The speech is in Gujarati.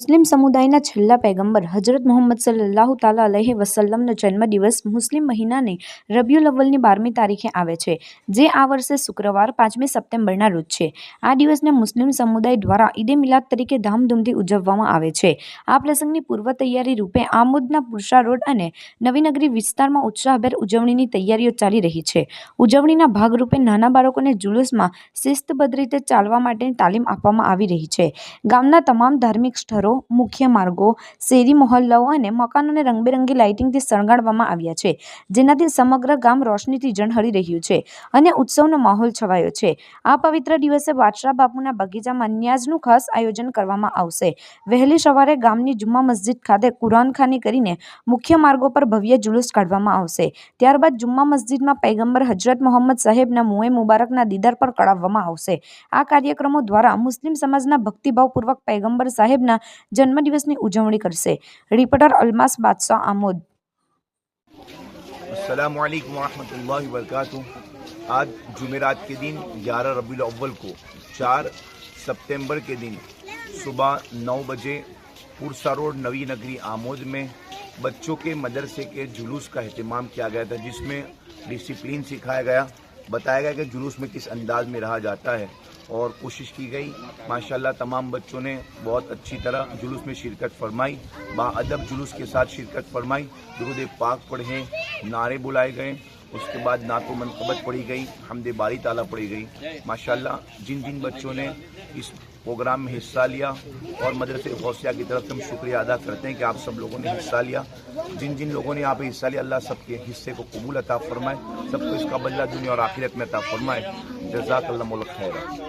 મુસ્લિમ સમુદાયના છેલ્લા પૈગંબર હજરત મોહમ્મદ સલ્લાહુ તાલા અલૈહિ વસલ્લમનો જન્મદિવસ મુસ્લિમ મહિનાની રબિયુલ અવ્વલની બારમી તારીખે આવે છે, જે આ વર્ષે શુક્રવાર પાંચમી સપ્ટેમ્બરના રોજ છે. આ દિવસને મુસ્લિમ સમુદાય દ્વારા ઈદે મિલાદ તરીકે ધામધૂમથી ઉજવવામાં આવે છે. આ પ્રસંગની પૂર્વ તૈયારી રૂપે આમોદના પુરસા રોડ અને નવીનગરી વિસ્તારમાં ઉત્સાહભેર ઉજવણીની તૈયારીઓ ચાલી રહી છે. ઉજવણીના ભાગરૂપે નાના બાળકોને જુલુસમાં શિસ્તબદ્ધ રીતે ચાલવા માટેની તાલીમ આપવામાં આવી રહી છે. ગામના તમામ ધાર્મિક સ્થળો મુખ્ય માર્ગો, શેરી મહોલ્લાઓ અને મકાનોને રંગબેરંગી લાઇટિંગથી શણગારવામાં આવ્યા છે, જેનાથી સમગ્ર ગામ રોશનીથી ઝળહળી રહ્યું છે અને ઉત્સવનો માહોલ છવાયો છે. આ પવિત્ર દિવસે વાછરા બાપુના બગીચામાં ન્યાઝનું ખાસ આયોજન કરવામાં આવશે. વહેલી સવારે ગામની જુમ્મા મસ્જિદ ખાતે કુરાનખાની કરીને મુખ્ય માર્ગો પર ભવ્ય જુલુસ કાઢવામાં આવશે. ત્યારબાદ જુમ્મા મસ્જિદમાં પૈગંબર હજરત મોહમ્મદ સાહેબના મુએ મુબારકના દીદાર પર કળાવવામાં આવશે. આ કાર્યક્રમો દ્વારા મુસ્લિમ સમાજના ભક્તિભાવપૂર્વક પૈગંબર સાહેબના જન્મદિવસની ઉજવણી કરશે. રિપોર્ટર અલમાસ બાદશાહ આમોદ. السلام علیکم ورحمۃ اللہ وبرکاتہ۔ آج جمعرات کے دن گیارہ ربی الاول کو چار سپتمبر کے دن صبح نو بجے پرسا روڈ نوی نگری آمود میں بچوں کے مدرسے کے جلوس کا اہتمام کیا گیا تھا، جس میں ڈسپلین سکھایا گیا۔ بتایا گیا کہ جلوس میں کس انداز میں رہا جاتا ہے۔ اور کوشش کی گئی۔ ماشاءاللہ تمام بچوں نے بہت اچھی طرح جلوس میں شرکت فرمائی۔ با ادب جلوس کے ساتھ شرکت فرمائی۔ درود پاک پڑھے نعرے بلائے گئے۔ اس کے بعد نعت و منقبت پڑھی گئی، حمد باری تعالیٰ پڑھی گئی۔ ماشاءاللہ، جن جن بچوں نے اس پروگرام میں حصہ لیا اور مدرس غوثیہ کی طرف سے ہم شکریہ ادا کرتے ہیں کہ آپ سب لوگوں نے حصہ لیا۔ جن جن لوگوں نے یہاں پہ حصہ لیا، اللہ سب کے حصے کو قبول عطا فرمائے، سب کو اس کا بدلہ دنیا اور آخرت میں عطا فرمائے۔ جزاک اللہ ملک خیر۔